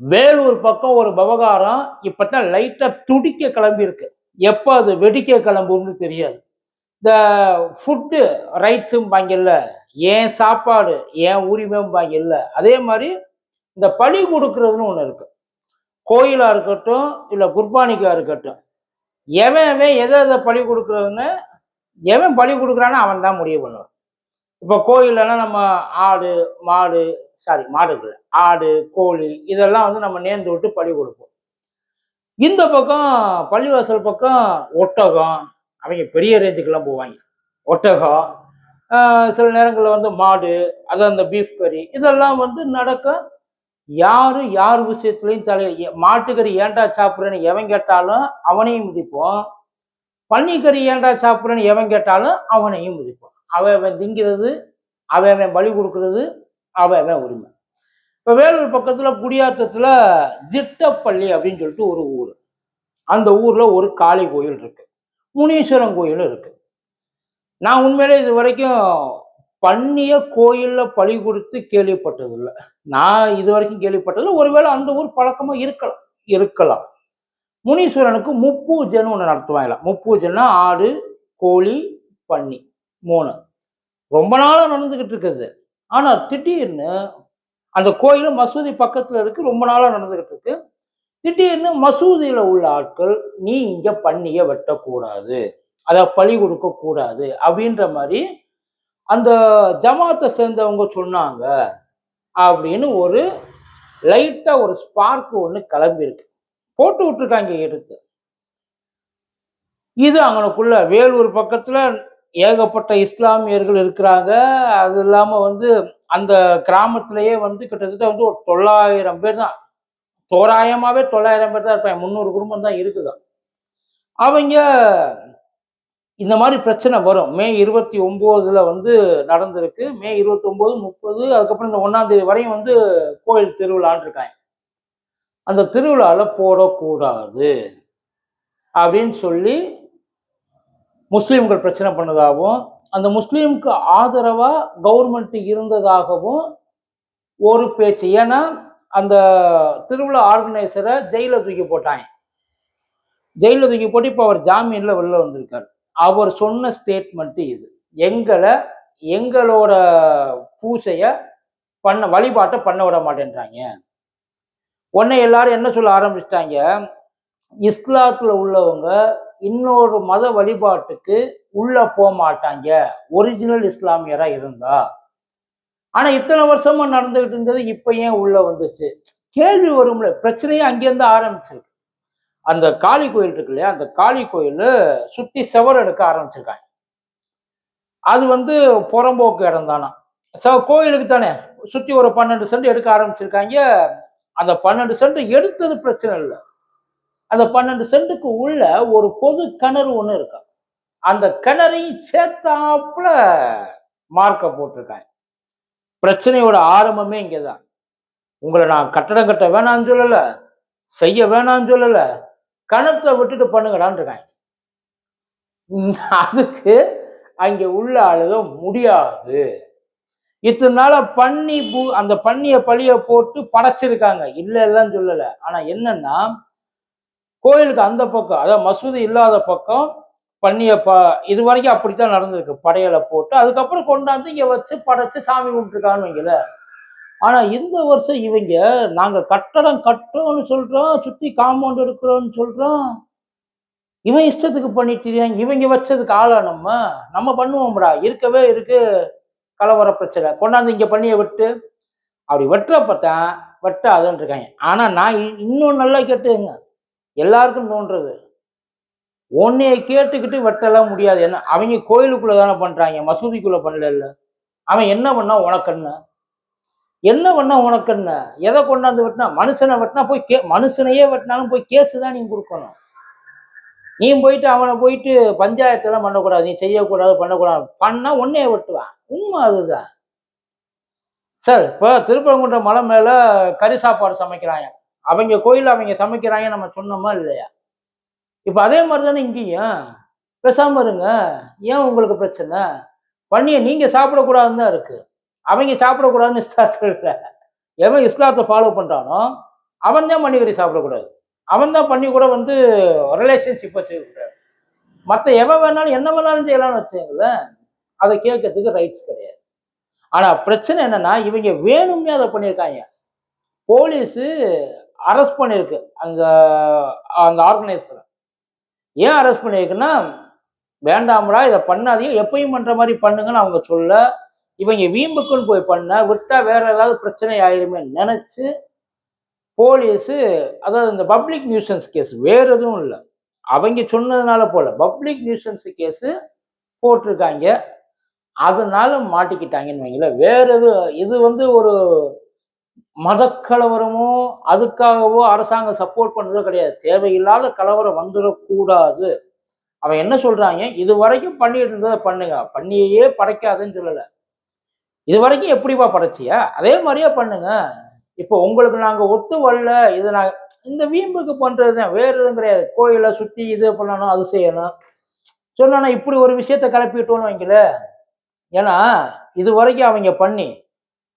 வேலூர் பக்கம் ஒரு விவகாரம் இப்பதான் லைட்டா துடிக்க கிளம்பியிருக்கு. எப்போ அது வெடிக்க கிளம்பும்னு தெரியாது. இந்த ஃபுட்டு ரைட்ஸும் பாங்கல்ல ஏன் சாப்பாடு ஏன் உரிமையும் பாங்கல்ல அதே மாதிரி இந்த பழி கொடுக்கறதுன்னு ஒன்று இருக்கு. கோயிலாக இருக்கட்டும் இல்லை குர்பானிக்காக இருக்கட்டும் எவன் எவன் எதை எதை பழி கொடுக்கறதுன்னு எவன் பழி கொடுக்குறான்னு அவன் தான் முடிவு பண்ணுவான். இப்போ கோயிலெல்லாம் நம்ம ஆடு மாடு சாரி மாடுகள் ஆடு கோழி இதெல்லாம் வந்து நம்ம நேர்ந்து விட்டு பழி கொடுப்போம். இந்த பக்கம் பள்ளிவாசல் பக்கம் ஒட்டகம் அவங்க பெரிய ரேஞ்சுக்கெல்லாம் போவாங்க. ஒட்டகம் சில நேரங்களில் வந்து மாடு அது அந்த பீஃப் கறி இதெல்லாம் வந்து நடக்க யாரும் யார் விஷயத்துலையும் தலை மாட்டுக்கறி ஏன்டா சாப்பிட்றேன்னு எவன் கேட்டாலும் அவனையும் மிதிப்போம். பன்னிக்கறி ஏன்டா சாப்பிட்றேன்னு எவன் கேட்டாலும் அவனையும் மிதிப்போம். அவன் அவன் திங்கிறது அவன் பலி கொடுக்கறது அவன் உரிமை. இப்போ வேலூர் பக்கத்தில் குடியாத்தத்தில் திட்டப்பள்ளி அப்படின்னு சொல்லிட்டு ஒரு ஊர். அந்த ஊரில் ஒரு காளி கோயில் இருக்கு. முனீஸ்வரன் கோயிலும் இருக்கு. நான் உண்மையிலே இது வரைக்கும் பண்ணிய கோயிலில் பழி கொடுத்து கேள்விப்பட்டதில்லை. நான் இது வரைக்கும் கேள்விப்பட்டதில்லை. ஒருவேளை அந்த ஊர் பழக்கமாக இருக்கலாம் இருக்கலாம். முனீஸ்வரனுக்கு முப்பூஜைன்னு ஒன்று நடத்துவாங்களா முப்பூஜைன்னா ஆடு கோழி பன்னி. மூணு ரொம்ப நாளாக நடந்துக்கிட்டு இருக்குது. ஆனால் திடீர்னு அந்த கோயில் மசூதி பக்கத்தில் இருக்கு ரொம்ப நாளாக நடந்துக்கிட்டு இருக்கு. திடீர்னு மசூதியில் உள்ள ஆட்கள் நீ இங்கே பண்ணியை வெட்டக்கூடாது. அதை பழி கொடுக்கக்கூடாது அப்படின்ற மாதிரி அந்த ஜமாத்தை சேர்ந்தவங்க சொன்னாங்க. அப்படின்னு ஒரு லைட்டாக ஒரு ஸ்பார்க் ஒன்று கிளம்பியிருக்கு போட்டு விட்டுருக்காங்க எடுத்து. இது அவனுக்குள்ள வேலூர் பக்கத்தில் ஏகப்பட்ட இஸ்லாமியர்கள் இருக்கிறாங்க. அது இல்லாமல் வந்து அந்த கிராமத்திலேயே வந்து கிட்டத்தட்ட வந்து ஒரு தொள்ளாயிரம் பேர் தான். தோராயமாகவே தொள்ளாயிரம் பேர் தான் இருப்பாங்க. முந்நூறு குடும்பம் தான் இருக்குதான் அவங்க இந்த மாதிரி பிரச்சனை வரும். மே இருபத்தி ஒம்போதுல வந்து நடந்திருக்கு. மே இருபத்தி ஒன்பது முப்பது அதுக்கப்புறம் இந்த ஒன்னாம் தேதி வரையும் வந்து கோயில் திருவிழான்னு இருக்காங்க அந்த திருவிழாவில் போடக்கூடாது. அப்படின்னு சொல்லி முஸ்லீம்கள் பிரச்சனை பண்ணதாகவும் அந்த முஸ்லீமுக்கு ஆதரவாக கவர்மெண்ட் இருந்ததாகவும் ஒரு பேச்சு. ஏன்னா அந்த திருவிழா ஆர்கனைசரை ஜெயிலில் தூக்கி போட்டாங்க. ஜெயிலில் தூக்கி போட்டு இப்போ அவர் ஜாமீனில் வெளில வந்திருக்கார். அவர் சொன்ன ஸ்டேட்மெண்ட்டு இது. எங்களை எங்களோட பூசைய பண்ண வழிபாட்டை பண்ண விட மாட்டேன்றாங்க. உடனே எல்லாரும் என்ன சொல்ல ஆரம்பிச்சிட்டாங்க? இஸ்லாத்தில் உள்ளவங்க இன்னொரு மத வழிபாட்டுக்கு உள்ள போக மாட்டாங்க. ஒரிஜினல் இஸ்லாமியரா இருந்தா. ஆனா இத்தனை வருஷமா நடந்துகிட்டு இருந்தது இப்ப ஏன் உள்ள வந்துச்சு? கேள்வி வரும்ல. பிரச்சனையே அங்கேருந்து ஆரம்பிச்சிருக்கு. அந்த காளி கோயில் இருக்கு இல்லையா? அந்த காளி கோயில் சுத்தி செவர் எடுக்க ஆரம்பிச்சிருக்காங்க. அது வந்து புறம்போக்கு இடம் தானா? ச கோயிலுக்கு தானே? சுத்தி ஒரு பன்னெண்டு சென்ட் எடுக்க ஆரம்பிச்சிருக்காங்க. அந்த பன்னெண்டு சென்ட் எடுத்தது பிரச்சனை இல்லை. அந்த பன்னெண்டு சென்ட்டுக்கு உள்ள ஒரு பொது கிணறு ஒன்று இருக்கா. அந்த கிணறையும் சேர்த்தாப்புல மார்க்க போட்டிருக்காங்க. பிரச்சனையோட ஆரம்பமே இங்கே தான் உங்களை நான் கட்டடம் கட்ட வேணாம்னு சொல்லலை செய்ய வேணாம்னு சொல்லலை கணத்தை விட்டுட்டு பண்ணுங்கடான்னு இருக்காங்க. உம், அதுக்கு அங்கே உள்ள ஆளுக முடியாது. இத்தனை நாளா பன்னி பூ அந்த பன்னியை பழிய போட்டு படைச்சிருக்காங்க. இல்லை இல்லைன்னு சொல்லலை. ஆனா என்னன்னா கோயிலுக்கு அந்த பக்கம் அதாவது மசூதி இல்லாத பக்கம் பண்ணிய ப இது வரைக்கும் அப்படித்தான் நடந்திருக்கு. படையலை போட்டு அதுக்கப்புறம் கொண்டாந்து இங்கே வச்சு படைச்சு சாமி கும்பிட்டுருக்கான்னு வைங்கள. ஆனால் இந்த வருஷம் இவங்க நாங்கள் கட்டடம் கட்டுறோம்னு சொல்கிறோம் சுற்றி காம்பவுண்ட் எடுக்கிறோம்னு சொல்கிறோம் இவன் இஷ்டத்துக்கு பண்ணிட்டு இவங்க வச்சதுக்கு ஆளா நம்ம? நம்ம பண்ணுவோம்டா. இருக்கவே இருக்கு. கலவர பிரச்சனை. கொண்டாந்து இங்கே பண்ணிய விட்டு. அப்படி வெட்டுறப்பத்தான் வெட்டாதுன்னு இருக்காங்க ஆனால் நான் இ- இன்னும் நல்லா கேட்டுங்க எல்லாருக்கும் தோன்றது. உன்னைய கேட்டுக்கிட்டு வெட்டலாம் முடியாது. என்ன அவங்க கோயிலுக்குள்ளே தானே பண்ணுறாங்க மசூதிக்குள்ளே பண்ணல அவன் என்ன பண்ணா உனக்கு என்ன? என்ன பண்ணா உனக்கு என்ன? எதை கொண்டாந்து வெட்டினா மனுஷனை வெட்டினா போய் கே மனுஷனையே வெட்டினாலும் போய் கேஸ் தான் நீ கொடுக்கணும். நீ போயிட்டு அவனை போயிட்டு பஞ்சாயத்தெல்லாம் பண்ணக்கூடாது நீ செய்யக்கூடாது பண்ணக்கூடாது. பண்ணா உன்னைய வெட்டுவான். உண்மை அதுதான். சார் இப்போ திருப்பரங்குன்ற மலை மேலே கறி சாப்பாடு சமைக்கிறாங்க. அவங்க கோயில் அவங்க சமைக்கிறாங்க நம்ம சொன்னோமா இல்லையா? இப்போ அதே மாதிரி தானே இங்கேயும். பேசாம இருங்க. ஏன் உங்களுக்கு பிரச்சனை? பண்ணியை நீங்க சாப்பிடக்கூடாதுன்னு தான் இருக்கு. அவங்க சாப்பிடக்கூடாதுன்னு இஸ்லாத்துல இல்லை. எவன் இஸ்லாத்தை ஃபாலோ பண்றானோ அவன் தான் பன்னிக்கறி சாப்பிடக்கூடாது. அவன் தான் பண்ணி கூட வந்து ரிலேஷன்ஷிப் வச்சுக்கூடாது மற்ற எவன் வேணாலும் என்ன வேணாலும் செய்யலாம்னு வச்சுங்களேன் அதை கேட்கறதுக்கு ரைட்ஸ் கிடையாது. ஆனா பிரச்சனை என்னன்னா இவங்க வேணும்னே அதை பண்ணியிருக்காங்க. போலீஸு அரெஸ்ட் பண்ணியிருக்கு. அந்த அந்த ஆர்கனைசரை ஏன் அரெஸ்ட் பண்ணியிருக்குன்னா வேண்டாம்டா இதை பண்ணாதீங்க எப்பயும் பண்ணுற மாதிரி பண்ணுங்கன்னு அவங்க சொல்ல இவங்க வீம்புக்குன்னு போய் பண்ண விட்டா வேற ஏதாவது பிரச்சனை ஆயிருமே நினச்சி போலீஸு அதாவது இந்த பப்ளிக் நியூசன்ஸ் கேஸ் வேறு எதுவும் இல்லை. அவங்க சொன்னதுனால போல பப்ளிக் நியூசன்ஸ் கேஸு போட்டிருக்காங்க. அதனால மாட்டிக்கிட்டாங்கன்னு வைங்களேன். வேற எது இது வந்து ஒரு மதக்கலவரமோ அதுக்காகவோ அரசாங்கம் சப்போர்ட் பண்ணுறதோ கிடையாது. தேவையில்லாத கலவரம் வந்துடக்கூடாது. அவன் என்ன சொல்றாங்க? இது வரைக்கும் பண்ணிட்டு இருந்ததை பண்ணுங்க. பண்ணியே படைக்காதுன்னு சொல்லலை. இது வரைக்கும் எப்படிப்பா படைச்சியா? அதே மாதிரியே பண்ணுங்க. இப்போ உங்களுக்கு நாங்கள் ஒத்து வரல. இது நான் இந்த வீம்புக்கு பண்றது தான். வேறு எதுவும் கிடையாது. கோயிலை சுற்றி இது பண்ணணும் அது செய்யணும். சொன்னா இப்படி ஒரு விஷயத்த கிளப்பிட்டோன்னு வைங்களேன். ஏன்னா இது வரைக்கும் அவங்க பண்ணி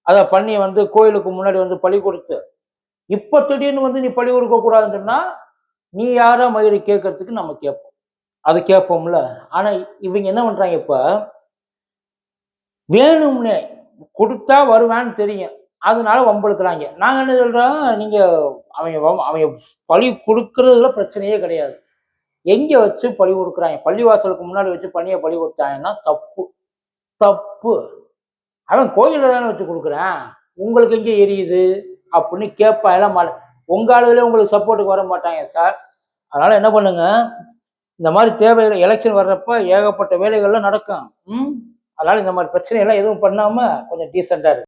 அதை பண்ணி வந்து கோயிலுக்கு முன்னாடி வந்து பழி கொடுத்து இப்போ திடீர்னு வந்து நீ பழி கொடுக்க கூடாதுன்னு நீ யாரோ மயிறு கேட்கறதுக்கு நம்ம கேட்போம். அதை கேட்போம்ல. ஆனா இவங்க என்ன பண்றாங்க இப்ப? வேணும்னே கொடுத்தா வருவான்னு தெரியும். அதனால வம்பெடுக்கிறாங்க நாங்க என்ன சொல்றோம்? நீங்க அவன் அவன் பழி கொடுக்கறதுல பிரச்சனையே கிடையாது. எங்க வச்சு பழி கொடுக்குறாங்க? பள்ளிவாசலுக்கு முன்னாடி வச்சு பணியை பழி கொடுத்தாங்கன்னா தப்பு. தப்பு. அவன் கோயிலில் தானே வச்சு கொடுக்குறேன். உங்களுக்கு எங்கே எரியுது? அப்படின்னு கேட்பா எல்லாம் மா உங்கள் ஆளுகளே உங்களுக்கு சப்போர்ட்டுக்கு வர மாட்டாங்க சார் அதனால் என்ன பண்ணுங்க? இந்த மாதிரி தேவைகள் எலெக்ஷன் வர்றப்ப ஏகப்பட்ட வேலைகள்லாம் நடக்கும். ம்? அதனால் இந்த மாதிரி பிரச்சனை எல்லாம் எதுவும் பண்ணாமல் கொஞ்சம் டீசெண்டாக இருக்கு